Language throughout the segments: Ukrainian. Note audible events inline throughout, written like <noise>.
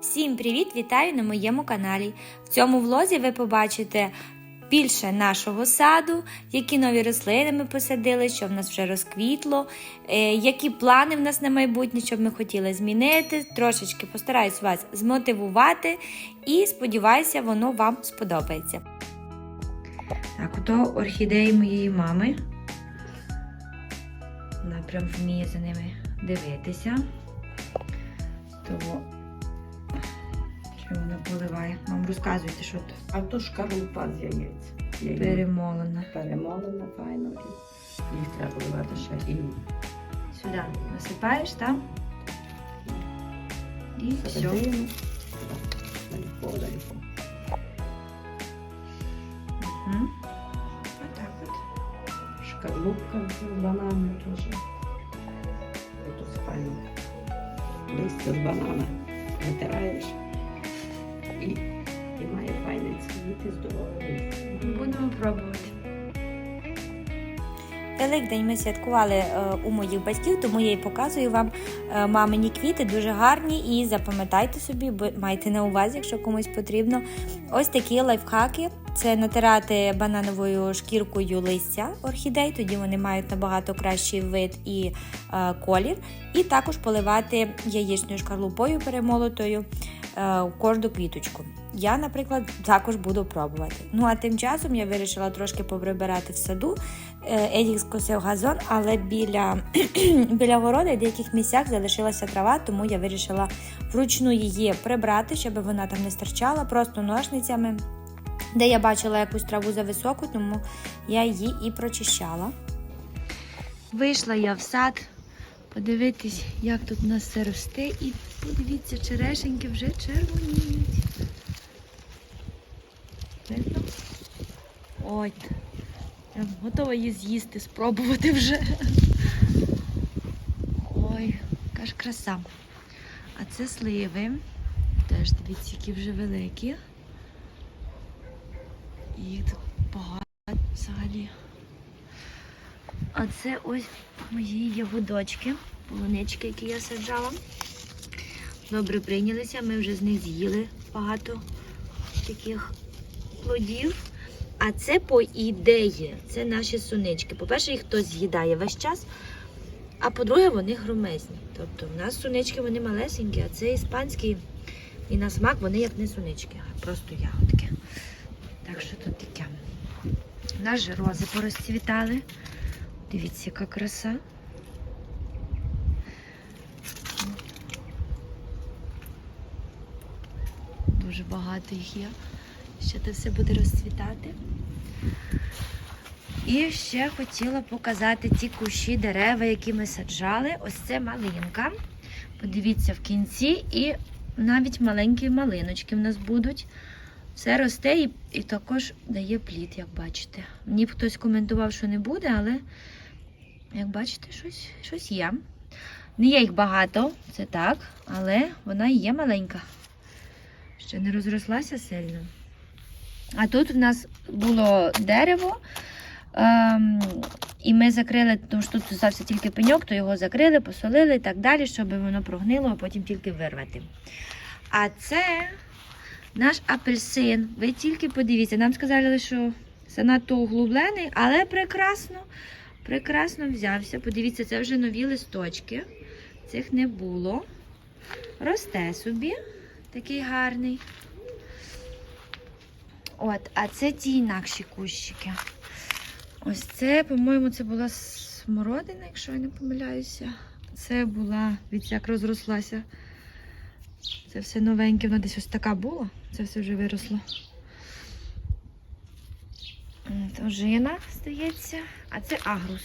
Всім привіт! Вітаю на моєму каналі. В цьому влозі ви побачите більше нашого саду, які нові рослини ми посадили, що в нас вже розквітло, е, які плани в нас на майбутнє, що б ми хотіли змінити. Трошечки постараюсь вас змотивувати і сподіваюся, воно вам сподобається. Так, ото орхідеї моєї мами. Вона прям вміє за ними дивитися. Вона поливає. Мам, розказуйте, що тут А то шкарлупа з яєць. Яєць перемолена. перемолена файно. Їх треба поливати ще і Сюди насипаєш, так? І все. Далеко, далеко. Угу. Отак от. Шкарлупка з банану теж. Тут файно. Листя з банана витираєш. І, і має файний цвіт і здоровий. Будемо пробувати. Великдень ми святкували е, у моїх батьків, тому я і показую вам е, мамині квіти, дуже гарні. І запам'ятайте собі, бо майте на увазі, якщо комусь потрібно. Ось такі лайфхаки. Це натирати банановою шкіркою листя орхідей, тоді вони мають набагато кращий вид і е, колір. І також поливати яєчною шкарлупою перемолотою е, кожну квіточку. Я, наприклад, також буду пробувати. Ну а тим часом я вирішила трошки поприбирати в саду. Е, Едік скосив газон, але біля, <clears throat> біля города в деяких місцях залишилася трава, тому я вирішила вручну її прибрати, щоб вона там не стирчала, просто ножницями. Де я бачила якусь траву зависоку, тому я її і прочищала. Вийшла я в сад подивитись, як тут у нас все росте, і подивіться, черешеньки вже червоніють. Видно? Ой, прям готова її з'їсти, спробувати вже. Ой, яка ж краса. А це сливи. Теж дивіться, які вже великі. І Їх тут багато взагалі. А це ось мої ягодочки, полунички, які я саджала. Добре прийнялися, ми вже з них з'їли багато таких плодів. А це по ідеї, це наші сунички. По-перше, їх хтось з'їдає весь час. А по-друге, вони громезні. Тобто в нас сунички вони малесенькі, а це іспанські. І на смак вони як не сунички, а просто ягодки. Так що тут таке. У нас же рози порозцвітали. Дивіться, яка краса. Дуже багато їх є. Ще це все буде розцвітати. І ще хотіла показати ті кущі дерева, які ми саджали. Ось це малинка. Подивіться в кінці, і навіть маленькі малиночки в нас будуть. Все росте і, і також дає плід, як бачите. Мені хтось коментував, що не буде, але, як бачите, щось, щось є. Не є їх багато, це так, але вона є маленька. Ще не розрослася сильно. А тут в нас було дерево, ем, і ми закрили, тому що тут залишився тільки пеньок, то його закрили, посолили і так далі, щоб воно прогнило, а потім тільки вирвати. А це наш апельсин. Ви тільки подивіться, нам сказали, що занадто углублений, але прекрасно, прекрасно взявся. Подивіться, це вже нові листочки. Цих не було. Росте собі, такий гарний. От, а це ті інакші кущики. Ось це, по-моєму, це була смородина, якщо я не помиляюся. Це була, дивіться, як розрослася. Це все новеньке, воно десь ось така була. Це все вже виросло. От, Ожина, здається. А це агрус.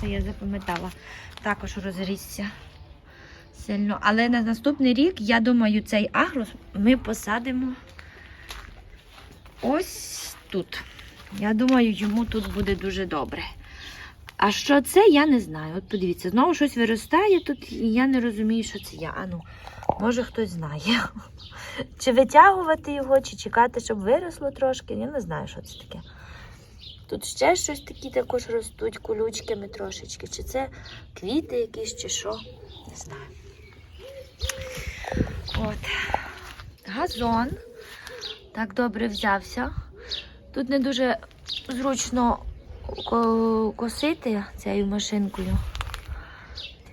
Це я запам'ятала. Також розрісся сильно. Але на наступний рік, я думаю, цей агрус ми посадимо ось тут. Я думаю, йому тут буде дуже добре. А що це, я не знаю. От подивіться, знову щось виростає тут, і я не розумію, що це я. Ану, може хтось знає. <laughs> Чи витягувати його, чи чекати, щоб виросло трошки. Я не знаю, що це таке. Тут ще щось такі також ростуть колючками трошечки. Чи це квіти якісь, чи що. Не знаю. От. вазон. Так добре взявся. Тут не дуже зручно косити цією машинкою.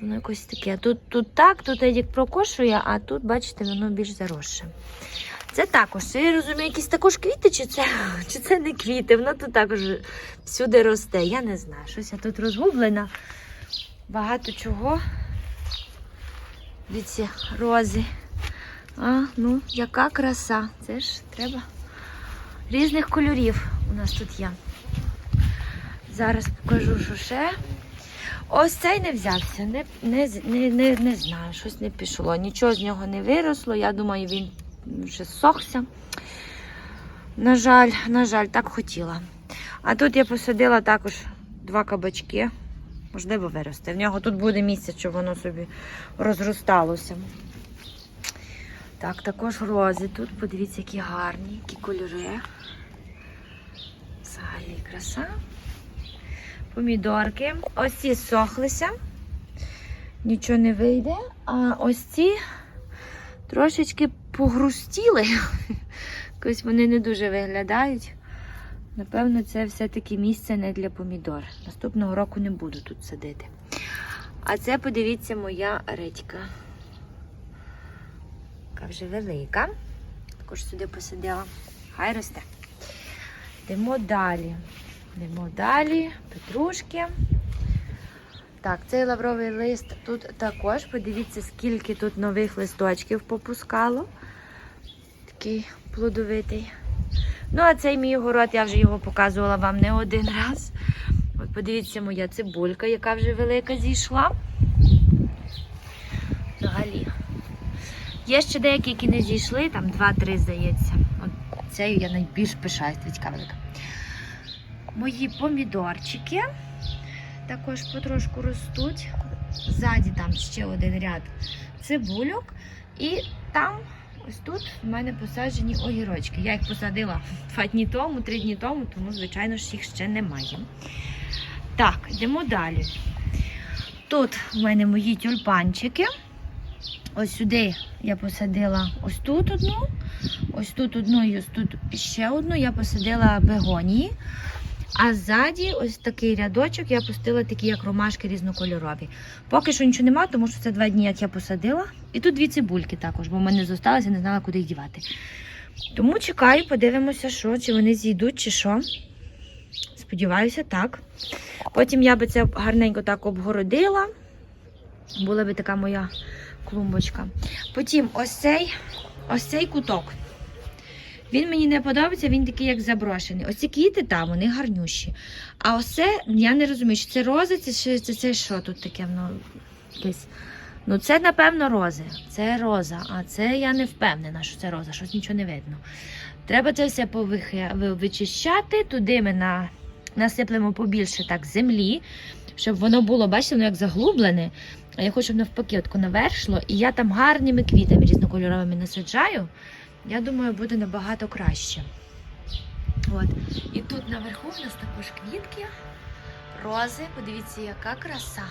Воно якось таке. Тут, тут так, тут Едік прокошує, а тут, бачите, воно більш заросше. Це також, я розумію, якісь також квіти, чи це, <laughs> чи це не квіти, воно тут також всюди росте. Я не знаю, щось я тут розгублена. Багато чого. Ці рози. А, ну, яка краса. Це ж треба різних кольорів у нас тут є. Зараз покажу, що ще. Ось цей не взявся, не, не, не, не, не знаю, щось не пішло. Нічого з нього не виросло. Я думаю, він вже сохся. На жаль, на жаль, так хотіла. А тут я посадила також два кабачки. Можливо, виросте. В нього тут буде місце, щоб воно собі розросталося. Так, також рози тут. Подивіться, які гарні, які кольори. Взагалі краса. Помідорки. Ось ці сохлися. Нічого не вийде. А ось ці трошечки погрустіли. <laughs> Якось вони не дуже виглядають. Напевно, це все-таки місце не для помідор. Наступного року не буду тут садити. А це, подивіться, моя редька. Яка вже велика. Також сюди посадила. Хай росте. Йдемо далі. Йдемо далі. Петрушки. Так, цей лавровий лист тут також. Подивіться, скільки тут нових листочків попускало. Такий плодовитий. Ну, а цей мій город, я вже його показувала вам не один раз. От подивіться, моя цибулька, яка вже велика зійшла. Взагалі. Є ще деякі, які не зійшли, там 2-3, здається. От цією я найбільш пишаюсь, дивіться, велика. Мої помідорчики також потрошку ростуть. Ззаді там ще один ряд цибульок. І там ось тут в мене посаджені огірочки. Я їх посадила два дні тому, три дні тому, тому, звичайно ж, їх ще немає. Так, йдемо далі. Тут в мене мої тюльпанчики. Ось сюди я посадила ось тут одну, ось тут одну і ось тут ще одну. Я посадила бегонії. А ззаді ось такий рядочок я пустила такі, як ромашки різнокольорові. Поки що нічого немає, тому що це два дні, як я посадила. І тут дві цибульки також, бо в мене зосталося, не знала, куди їх дівати. Тому чекаю, подивимося, що, чи вони зійдуть, чи що. Сподіваюся, так. Потім я би це гарненько так обгородила. Була би така моя клумбочка. Потім ось цей, ось цей куток. Він мені не подобається, він такий, як заброшений. Ось ці квіти там, вони гарнющі. А ось це, я не розумію, чи це рози, чи це, це, це що тут таке? Ну, якесь. Ну, це, напевно, рози. Це роза. А це я не впевнена, що це роза, щось нічого не видно. Треба це все вичищати. Туди ми на, насиплемо побільше так землі, щоб воно було, бачите, воно як заглублене. А я хочу, щоб навпаки отко навершло. І я там гарними квітами різнокольоровими насаджаю. Я думаю, буде набагато краще. От. І тут наверху в нас також квітки, рози. Подивіться, яка краса.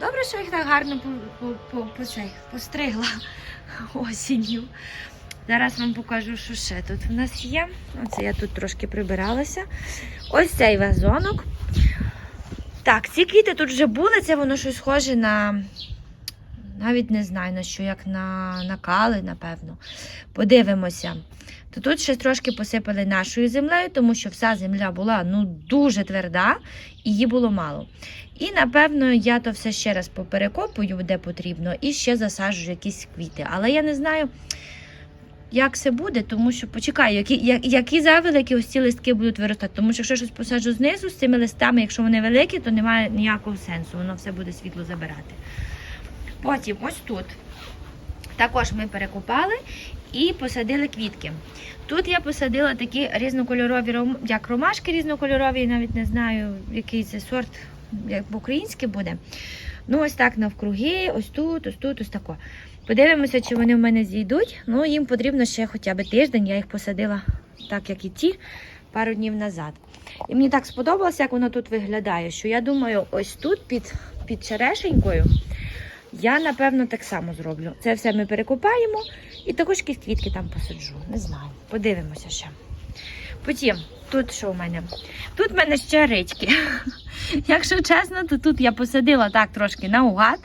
Добре, що їх так гарно по, по, по, цей, постригла осінню. Зараз вам покажу, що ще тут в нас є. Оце я тут трошки прибиралася. Ось цей вазонок. Так, ці квіти тут вже були, це воно щось схоже на. Навіть не знаю на що, як на, на кали, напевно. Подивимося. То тут ще трошки посипали нашою землею, тому що вся земля була ну, дуже тверда і її було мало. І, напевно, я то все ще раз поперекопую, де потрібно, і ще засаджую якісь квіти. Але я не знаю, як це буде, тому що почекаю, які, я- які завеликі ось ці листки будуть виростати. Тому що якщо щось посаджу знизу з цими листами, якщо вони великі, то немає ніякого сенсу, воно все буде світло забирати. Потім ось тут. Також ми перекопали і посадили квітки. Тут я посадила такі різнокольорові як ромашки різнокольорові, навіть не знаю, який це сорт, як по-українськи буде. Ну, ось так навкруги, ось тут, ось тут, ось тако. Подивимося, чи вони в мене зійдуть. Ну, їм потрібно ще хоча б тиждень. Я їх посадила так, як і ті, пару днів назад. І мені так сподобалося, як воно тут виглядає, що я думаю, ось тут під, під черешенькою Я, напевно, так само зроблю. Це все ми перекопаємо і також якісь квітки там посаджу. Не знаю. Подивимося ще. Потім, тут що в мене? Тут в мене ще рички. <laughs> Якщо чесно, то тут я посадила так трошки наугад.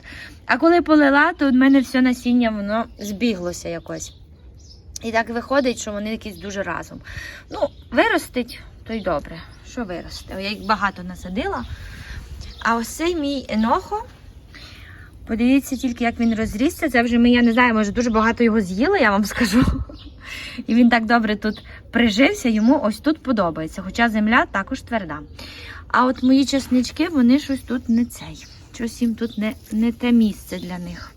А коли полила, то в мене все насіння воно збіглося якось. І так виходить, що вони якісь дуже разом. Ну, виростить, то й добре. Що виросте? Я їх багато насадила. А ось цей мій енохо. Подивіться тільки, як він розрісся. Це вже ми, я не знаю, може дуже багато його з'їли, я вам <laughs> скажу. І він так добре тут прижився, йому ось тут подобається. Хоча земля також тверда. А от мої чеснички, вони щось тут не цей. Щось їм тут не, не те місце для них.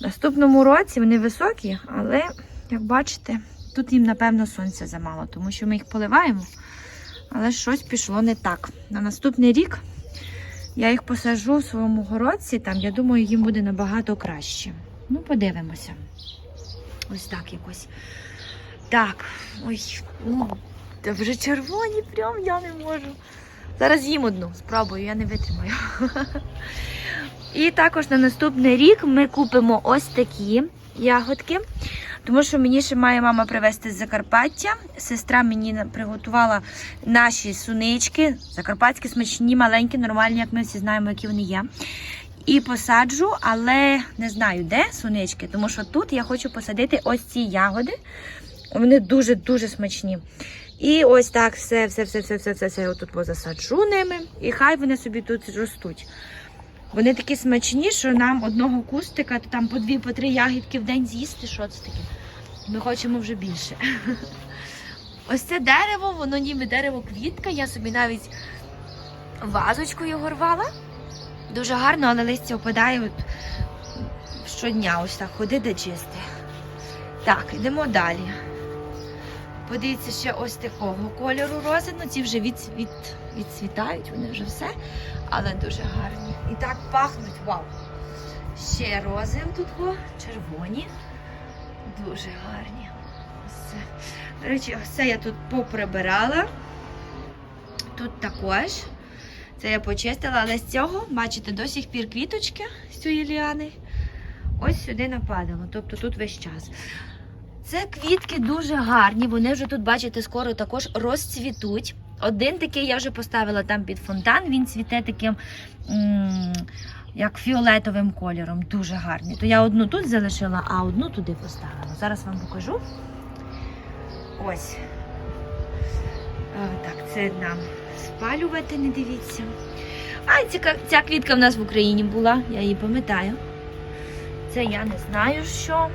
Наступному році вони високі, але, як бачите, тут їм, напевно, сонця замало, тому що ми їх поливаємо. Але щось пішло не так. На наступний рік я їх посажу в своєму городці, там, я думаю, їм буде набагато краще. Ну, подивимося. Ось так якось. Так, ой, та вже червоні, прям я не можу. Зараз їм одну, спробую, я не витримаю. І також на наступний рік ми купимо ось такі ягодки. Тому що мені ще має мама привезти з Закарпаття. Сестра мені приготувала наші сунички, закарпатські смачні, маленькі, нормальні, як ми всі знаємо, які вони є. І посаджу, але не знаю, де сунички, тому що тут я хочу посадити ось ці ягоди. Вони дуже-дуже смачні. І ось так все, все, все, все, все, все, все отут позасаджу ними, і хай вони собі тут ростуть. Вони такі смачні, що нам одного кустика, то там по дві, по три ягідки в день з'їсти. Що це таке? Ми хочемо вже більше. <laughs> Ось це дерево, воно ніби дерево квітка. Я собі навіть вазочку його рвала. Дуже гарно, але листя опадає от щодня. Ось так ходи де чисте. Так, йдемо далі. Подивіться, ще ось такого кольору рози. Ну, ці вже від, від, відцвітають, вони вже все, але дуже гарні. І так пахнуть, вау! Ще рози тут, червоні. Дуже гарні. Ось. До речі, це я тут поприбирала. Тут також. Це я почистила, але з цього, бачите, до сих пір квіточки з цієї ліани. Ось сюди нападало. Тобто тут весь час. Це квітки дуже гарні. Вони вже тут, бачите, скоро також розцвітуть. Один такий я вже поставила там під фонтан. Він цвіте таким як фіолетовим кольором. Дуже гарний. То я одну тут залишила, а одну туди поставила. Зараз вам покажу. Ось. Е, Так, це нам спалювати, не дивіться. А ця, ця квітка в нас в Україні була, я її пам'ятаю. Це я не знаю що.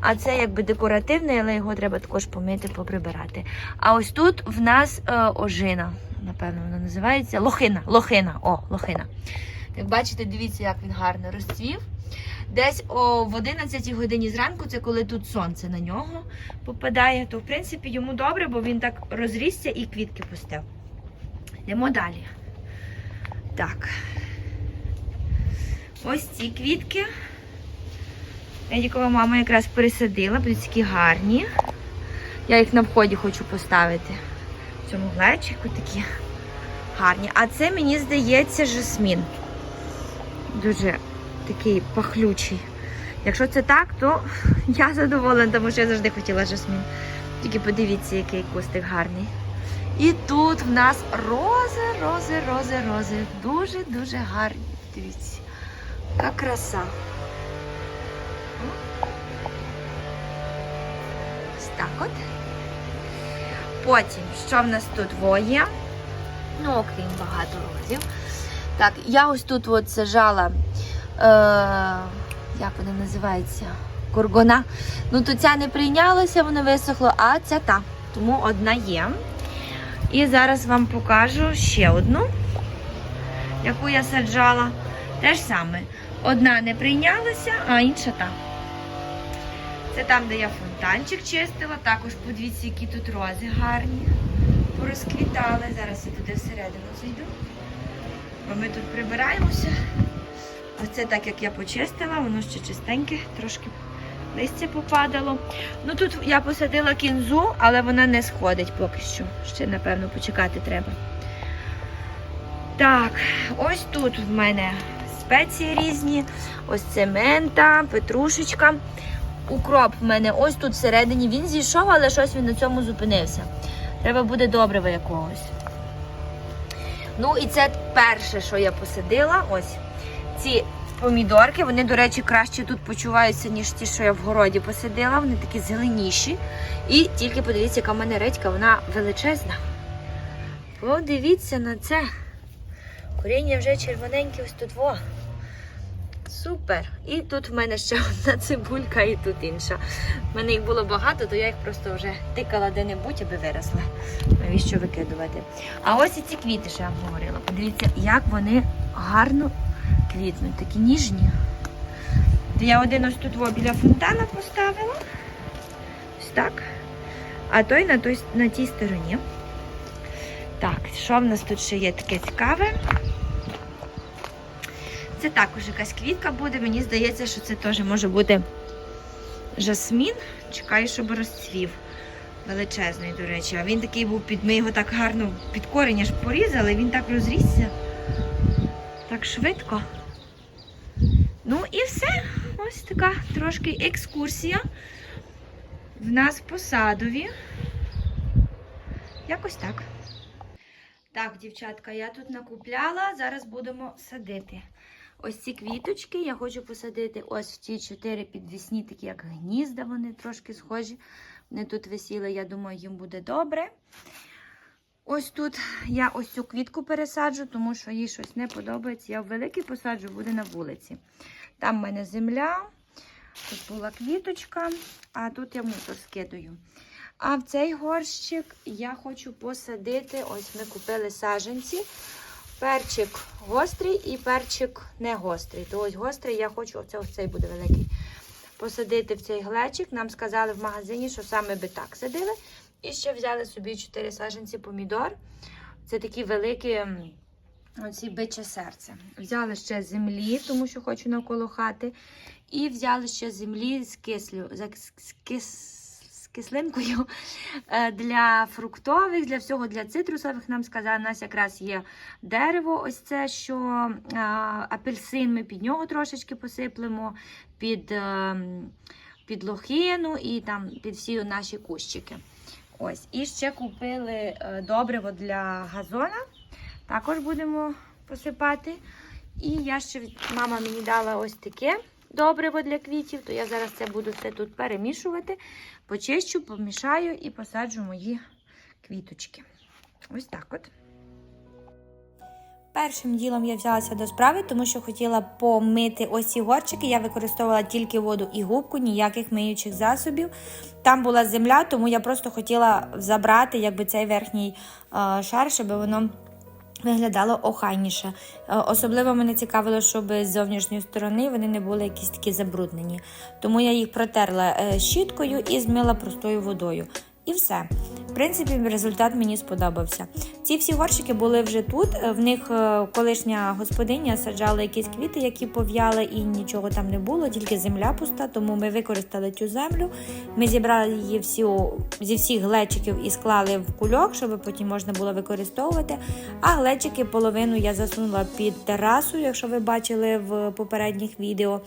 А це якби декоративний, але його треба також помити, поприбирати. А ось тут в нас е, ожина. Напевно, вона називається лохина. Лохина. О, лохина. Як бачите, дивіться, як він гарно розцвів. Десь о, в 11 годині зранку, це коли тут сонце на нього попадає, то в принципі йому добре, бо він так розрісся і квітки пустив. Йдемо далі. Так. Ось ці квітки. Едікова мама якраз пересадила, будуть такі гарні. Я їх на вході хочу поставити. В цьому глечику такі гарні. А це, мені здається, жасмін. Дуже такий пахлючий. Якщо це так, то <laughs> я задоволена, тому що я завжди хотіла жасмін. Тільки подивіться, який кустик гарний. І тут в нас рози, рози, рози, рози. Дуже-дуже гарні. Дивіться. Яка краса. Так от. Потім, що в нас тут є? Ну, окрім багато розів. Так, я ось тут от сажала, е, як вона називається? Горгона. Ну, то ця не прийнялася, воно висохло, а ця та. Тому одна є. І зараз вам покажу ще одну, яку я саджала. Те ж саме. Одна не прийнялася, а інша та. Це там, де я фонтанчик чистила. Також подивіться, які тут рози гарні. Порозквітали. Зараз я туди всередину зайду. Бо ми тут прибираємося. Оце так, як я почистила, воно ще чистеньке, трошки листя попадало. Ну тут я посадила кінзу, але вона не сходить поки що. Ще, напевно, почекати треба. Так, ось тут в мене спеції різні. Ось це мента, петрушечка. Укроп в мене ось тут всередині. Він зійшов, але щось він на цьому зупинився. Треба буде добрива якогось. Ну і це перше, що я посадила. Ось ці помідорки. Вони, до речі, краще тут почуваються, ніж ті, що я в городі посадила. Вони такі зеленіші. І тільки подивіться, яка в мене редька, вона величезна. Подивіться на це. Коріння вже червоненьке ось тут. Во. Супер. І тут в мене ще <laughs> одна цибулька, і тут інша. В мене їх було багато, то я їх просто вже тикала де-небудь, аби виросли. Навіщо викидувати? А ось і ці квіти, що я вам говорила. Подивіться, як вони гарно квітнуть, такі ніжні. Я один ось тут біля фонтана поставила. Ось так. А той на, той на тій стороні. Так, що в нас тут ще є таке цікаве? Це також якась квітка буде. Мені здається, що це теж може бути жасмін. Чекаю, щоб розцвів. Величезний, до речі. А він такий був під. Ми його так гарно під корінь аж порізали, він так розрісся. Так швидко. Ну і все. Ось така трошки екскурсія. В нас по садові. Якось так. Так, дівчатка, я тут накупляла, зараз будемо садити. Ось ці квіточки я хочу посадити ось в ці чотири підвісні, такі як гнізда, вони трошки схожі. Вони тут висіли, я думаю, їм буде добре. Ось тут я ось цю квітку пересаджу, тому що їй щось не подобається. Я в великий посаджу, буде на вулиці. Там в мене земля, тут була квіточка, а тут я мусор скидаю. А в цей горщик я хочу посадити. Ось ми купили саджанці. Перчик гострий і перчик не гострий. То ось гострий я хочу, оце ось буде великий. Посадити в цей глечик. Нам сказали в магазині, що саме би так садили. І ще взяли собі 4 саджанці помідор. Це такі великі оці биче серце. Взяли ще землі, тому що хочу навколо хати. І взяли ще землі з кислю, з кис, кислинкою <laughs> е, для фруктових, для всього, для цитрусових. Нам сказали, у нас якраз є дерево, ось це, що апельсин, ми під нього трошечки посиплемо, під, ем, під лохину і там під всі наші кущики. Ось. І ще купили е, добриво для газона. Також будемо посипати. І я ще мама мені дала ось таке добриво для квітів, то я зараз це буду все тут перемішувати, почищу, помішаю і посаджу мої квіточки. Ось так от. Першим ділом я взялася до справи, тому що хотіла помити ось ці горчики. Я використовувала тільки воду і губку, ніяких миючих засобів. Там була земля, тому я просто хотіла забрати якби, цей верхній е, шар, щоб воно виглядало охайніше. Е, Особливо мене цікавило, щоб з зовнішньої сторони вони не були якісь такі забруднені. Тому я їх протерла е, щіткою і змила простою водою. І все. В принципі, результат мені сподобався. Ці всі горщики були вже тут. е, В них е, колишня господиня саджала якісь квіти, які пов'яли, і нічого там не було, тільки земля пуста. Тому ми використали цю землю. Ми зібрали її всю зі всіх глечиків і склали в кульок, щоб потім можна було використовувати. А глечики половину я засунула під терасу, якщо ви бачили в попередніх відео.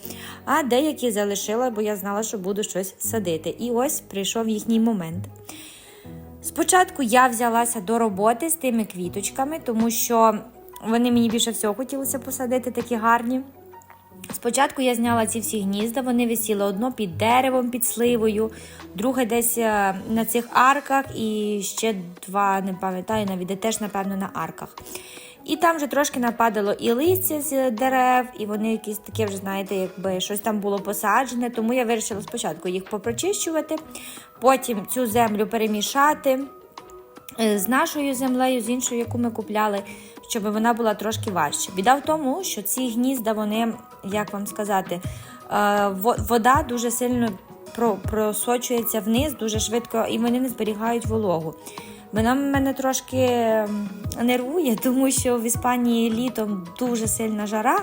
А деякі залишила, бо я знала, що буду щось садити. І ось прийшов їхній момент. Спочатку я взялася до роботи з тими квіточками, тому що вони мені більше всього хотілося посадити такі гарні. Спочатку я зняла ці всі гнізда, вони висіли одно під деревом, під сливою, друге десь е, на цих арках, і ще два, не пам'ятаю, навіть теж, напевно, на арках. І там вже трошки нападало і листя з дерев, і вони якісь таке вже, знаєте, якби щось там було посаджене. Тому я вирішила спочатку їх попрочищувати, потім цю землю перемішати е, з нашою землею, з іншою, яку ми купляли, щоб вона була трошки важче. Біда в тому, що ці гнізда, вони, як вам сказати, е, вода дуже сильно просочується вниз дуже швидко, і вони не зберігають вологу. Вона мене трошки нервує, <laughs> тому що в Іспанії літом дуже сильна жара.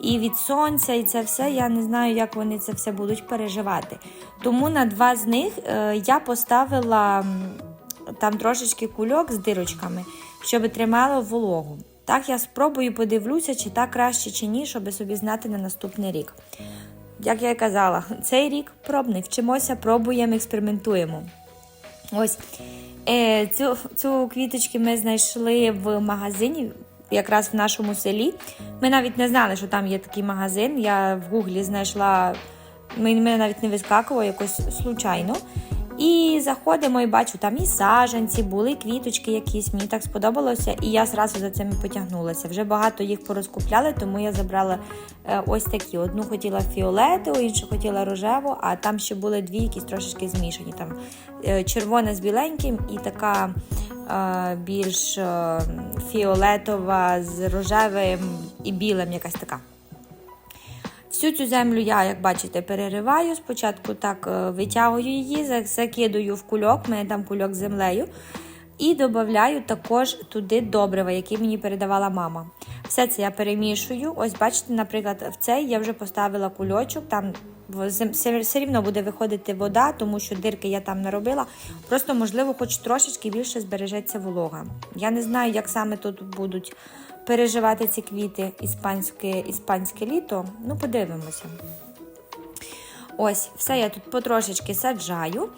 І від сонця, і це все, я не знаю, як вони це все будуть переживати. Тому на два з них е, я поставила там трошечки кульок з дирочками, щоб тримало вологу. Так я спробую, подивлюся, чи так краще, чи ні, щоб собі знати на наступний рік. Як я і казала, <laughs> цей рік пробний. Вчимося, пробуємо, експериментуємо. Ось цю, цю квіточки ми знайшли в магазині, якраз в нашому селі. Ми навіть не знали, що там є такий магазин. Я в гуглі знайшла, мене навіть не вискакувало якось случайно. І заходимо і бачу, там і саженці, були квіточки якісь. Мені так сподобалося, і я зразу за цим потягнулася. Вже багато їх порозкупляли, тому я забрала е, ось такі. Одну хотіла фіолетову, іншу хотіла рожеву, а там ще були дві, якісь трошечки змішані. Там е, червона з біленьким і така е, більш фіолетова з рожевим і білим, якась така. Всю цю землю я, як бачите, перериваю. Спочатку так е, витягую її, за- закидую в кульок, мене там кульок з землею. І додаю також туди добрива, які мені передавала мама. Все це я перемішую. Ось бачите, наприклад, в цей я вже поставила кульочок, там все рівно буде виходити вода, тому що дирки я там не робила. Просто, можливо, хоч трошечки більше збережеться волога. Я не знаю, як саме тут будуть переживати ці квіти іспанське, іспанське літо. Ну, подивимося. Ось, все я тут потрошечки саджаю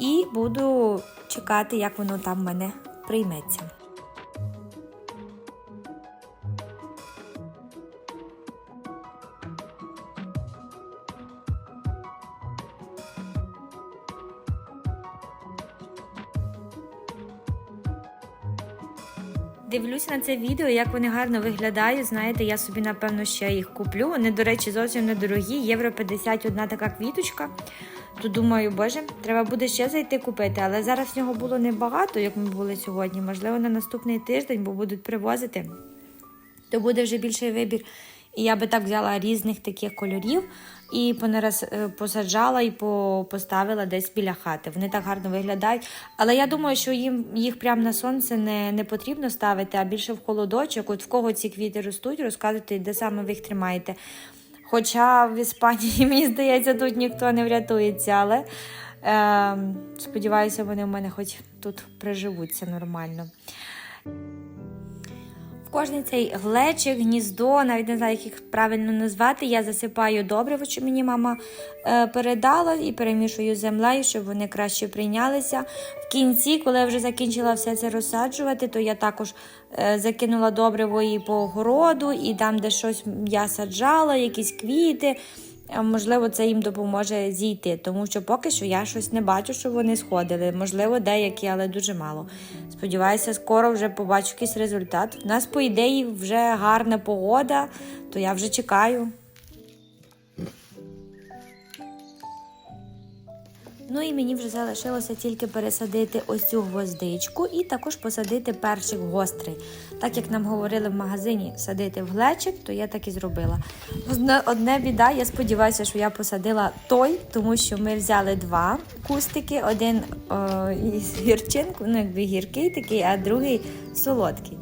і буду чекати, як воно там в мене прийметься. Дивлюся на це відео, як вони гарно виглядають. Знаєте, я собі, напевно, ще їх куплю. Вони, до речі, зовсім недорогі. Євро 51 така квіточка. То думаю, боже, треба буде ще зайти купити. Але зараз в нього було небагато, як ми були сьогодні. Можливо, на наступний тиждень, бо будуть привозити. То буде вже більший вибір. І я би так взяла різних таких кольорів і е, посаджала і поставила десь біля хати. Вони так гарно виглядають. Але я думаю, що їм їх прямо на сонце не, не потрібно ставити, а більше в холодочок. От в кого ці квіти ростуть, розказуйте, де саме ви їх тримаєте. Хоча в Іспанії, <laughs> мені здається, тут ніхто не врятується, але е, сподіваюся, вони в мене хоч тут приживуться нормально. Кожний цей глечик, гніздо, навіть не знаю, як їх правильно назвати, я засипаю добриво, що мені мама е, передала, і перемішую землею, щоб вони краще прийнялися. В кінці, коли я вже закінчила все це розсаджувати, то я також е, закинула добриво і по городу, і там, де щось я саджала, якісь квіти. Можливо, це їм допоможе зійти, тому що поки що я щось не бачу, що вони сходили. Можливо, деякі, але дуже мало. Сподіваюся, скоро вже побачу якийсь результат. У нас, по ідеї, вже гарна погода, то я вже чекаю. Ну і мені вже залишилося тільки пересадити ось цю гвоздичку і також посадити перчик гострий. Так як нам говорили в магазині садити в глечик, то я так і зробила. Одне, біда, я сподіваюся, що я посадила той, тому що ми взяли два кустики: один о, із гірчинку, ну якби гіркий такий, а другий солодкий.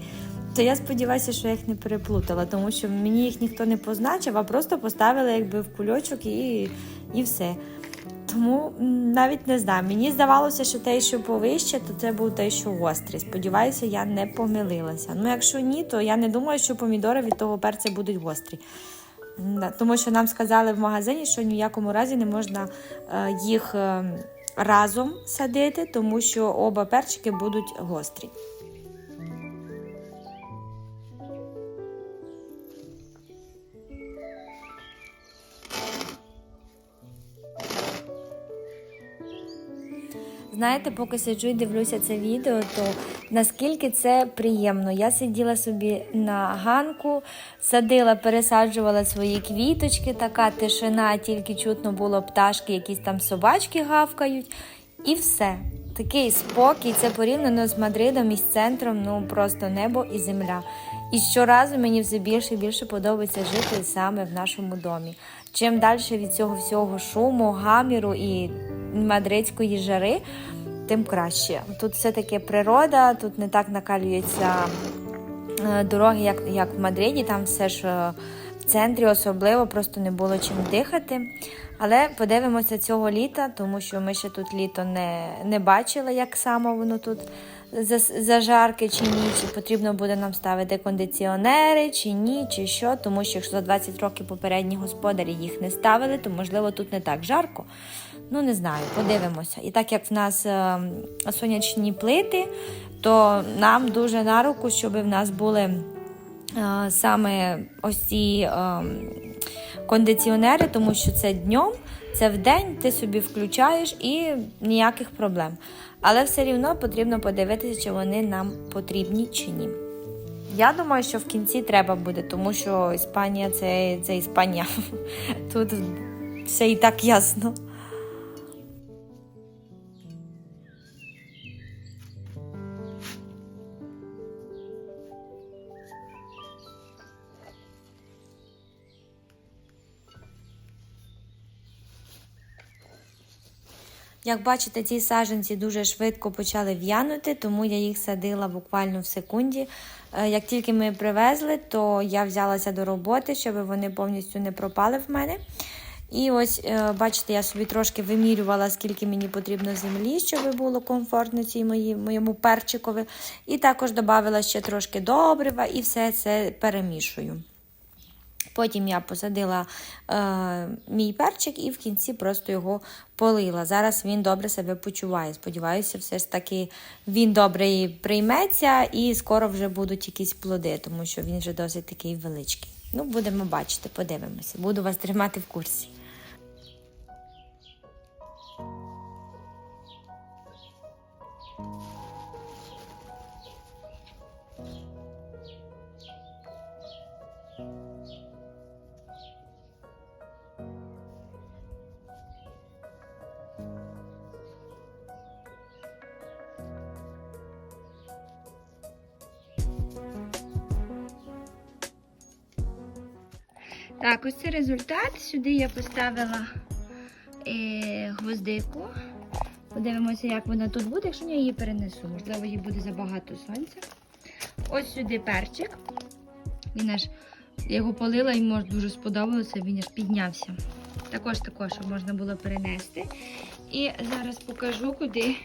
То я сподіваюся, що я їх не переплутала, тому що мені їх ніхто не позначив, а просто поставили якби в кульочок і, і все. Тому навіть не знаю. Мені здавалося, що той, що повище, то це був той, що гострий. Сподіваюся, я не помилилася. Ну, якщо ні, то я не думаю, що помідори від того перця будуть гострі. Тому що нам сказали в магазині, що ні в якому разі не можна е, їх е, разом садити, тому що оба перчики будуть гострі. Знаєте, поки сиджу і дивлюся це відео, то наскільки це приємно. Я сиділа собі на ганку, садила, пересаджувала свої квіточки, така тишина, тільки чутно було пташки, якісь там собачки гавкають, і все. Такий спокій, це порівняно з Мадридом і з центром, ну просто небо і земля. І щоразу мені все більше і більше подобається жити саме в нашому домі. Чим далі від цього всього шуму, гаміру і мадридської жари, тим краще. Тут все таки природа, тут не так накалюються е, дороги, як, як в Мадриді. Там все ж е, в центрі особливо просто не було чим дихати. Але подивимося цього літа, тому що ми ще тут літо не, не бачили, як саме воно тут зажарки чи ні, чи потрібно буде нам ставити кондиціонери, чи ні, чи що. Тому що якщо за 20 років попередні господарі їх не ставили, то можливо тут не так жарко. Ну, не знаю, подивимося. І так як в нас е, сонячні плити, то нам дуже на руку, щоб в нас були е, саме ось ці е, кондиціонери, тому що це днем, це вдень, ти собі включаєш і ніяких проблем. Але все рівно потрібно подивитися, чи вони нам потрібні чи ні. Я думаю, що в кінці треба буде, тому що Іспанія це, це Іспанія. <laughs> Тут все і так ясно. Як бачите, ці саджанці дуже швидко почали в'янути, тому я їх садила буквально в секунді. Е, Як тільки ми привезли, то я взялася до роботи, щоб вони повністю не пропали в мене. І ось, е, бачите, я собі трошки вимірювала, скільки мені потрібно землі, щоб було комфортно цій моїй, моєму перчикові. І також додала ще трошки добрива і все це перемішую. Потім я посадила е, мій перчик і в кінці просто його полила. Зараз він добре себе почуває. Сподіваюся, все ж таки він добре прийметься і скоро вже будуть якісь плоди, тому що він вже досить такий величкий. Ну, будемо бачити, подивимося. Буду вас тримати в курсі. Так, ось це результат. Сюди я поставила е, гвоздику. Подивимося, як вона тут буде, якщо я її перенесу. Можливо, їй буде забагато сонця. Ось сюди перчик. Він аж я його полила може дуже сподобалося, він аж піднявся. Також також, щоб можна було перенести. І зараз покажу, куди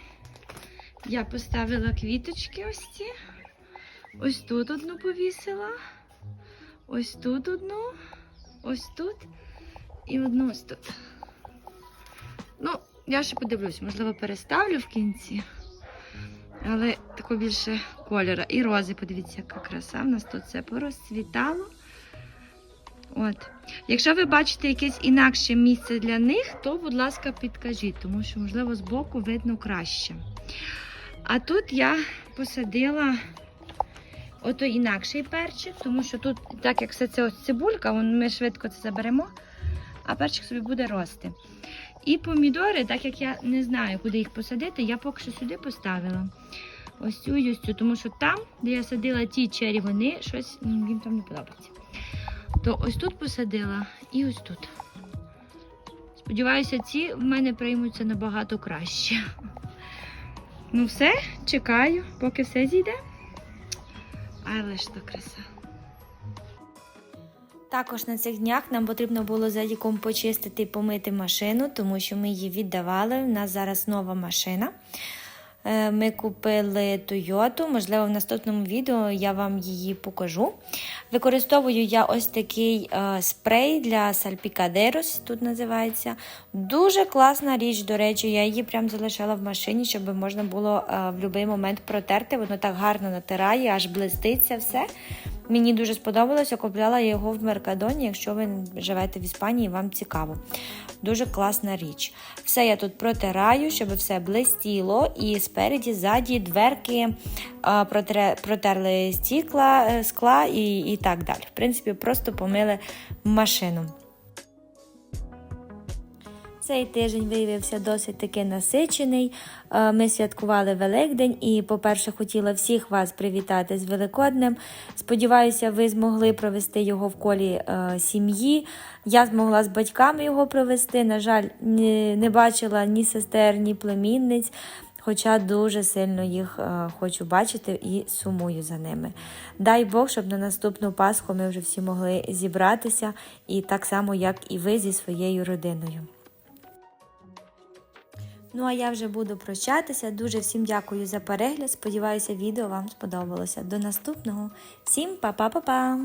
я поставила квіточки ось ці. Ось тут одну повісила. Ось тут одну ось тут і одну ось тут. Ну, я ще подивлюсь, можливо, переставлю в кінці. Але тако більше кольора. І рози, подивіться, яка краса. У нас тут все порозцвітало. От. Якщо ви бачите якесь інакше місце для них, то, будь ласка, підкажіть, тому що, можливо, збоку видно краще. А тут я посадила ото інакший перчик, тому що тут, так як все це ось цибулька, ми швидко це заберемо, а перчик собі буде рости. І помідори, так як я не знаю, куди їх посадити, я поки що сюди поставила. Ось цю ось цю, тому що там, де я садила ті чері, вони щось їм там не подобається. То ось тут посадила і ось тут. Сподіваюся, ці в мене приймуться набагато краще. Ну, все, чекаю, поки все зійде. Але ж то краса. Також на цих днях нам потрібно було за почистити і помити машину, тому що ми її віддавали. У нас зараз нова машина. Е, Ми купили Toyota, можливо, в наступному відео я вам її покажу. Використовую я ось такий е, спрей для сальпікадерос, тут називається. Дуже класна річ, до речі, я її прям залишала в машині, щоб можна було е, в будь-який момент протерти. Воно так гарно натирає, аж блиститься все. Мені дуже сподобалося, купляла його в Меркадоні, якщо ви живете в Іспанії, вам цікаво. Дуже класна річ. Все я тут протираю, щоб все блистіло, і спереді, ззаді дверки протерли стікла, е, скла і, і так далі. В принципі, просто помили машину. Цей тиждень виявився досить таки насичений. Е, Ми святкували Великдень і, по-перше, хотіла всіх вас привітати з Великоднем. Сподіваюся, ви змогли провести його в колі е, сім'ї. Я змогла з батьками його провести. На жаль, не бачила ні сестер, ні племінниць. Хоча дуже сильно їх е, хочу бачити і сумую за ними. Дай Бог, щоб на наступну Пасху ми вже всі могли зібратися, і так само, як і ви зі своєю родиною. Ну а я вже буду прощатися. Дуже всім дякую за перегляд. Сподіваюся, відео вам сподобалося. До наступного. Всім па-па-па-па!